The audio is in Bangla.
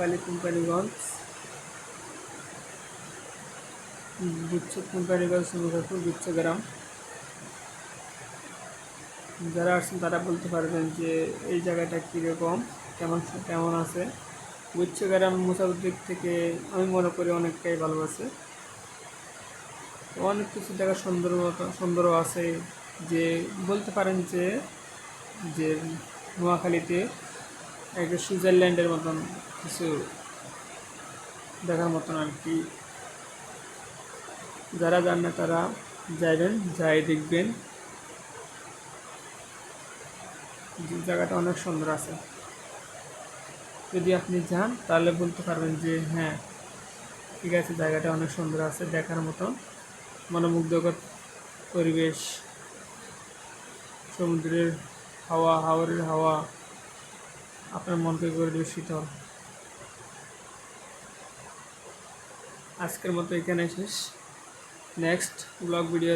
নোয়াখালী কোম্পানিগঞ্জ গুচ্ছ কোম্পানিগঞ্জ মুজাফর গুচ্ছ গ্রাম। যারা আসছেন তারা বলতে পারবেন যে এই জায়গাটা কীরকম, কেমন কেমন আছে। গুচ্ছ গ্রাম মুসাফর থেকে আমি মনে করি অনেকটাই ভালো আছে। অনেক কিছু জায়গা সুন্দর আছে যে বলতে পারেন যে যে নোয়াখালীতে একটা সুইজারল্যান্ডের মতন কিছু দেখার মতন আর কি। যারা যান না তারা যাইবেন, যাই দেখবেন। জায়গাটা অনেক সুন্দর আছে। যদি আপনি যান, তাহলে বলতে পারবেন যে হ্যাঁ ঠিক আছে, জায়গাটা অনেক সুন্দর আছে দেখার মতন। মনোমুগ্ধকর পরিবেশ, সমুদ্রের হাওয়া, হাওরের হাওয়া। আপনার মনকে করে দেবে শীতল। আজকের মতো এখানে শেষ। Next blog video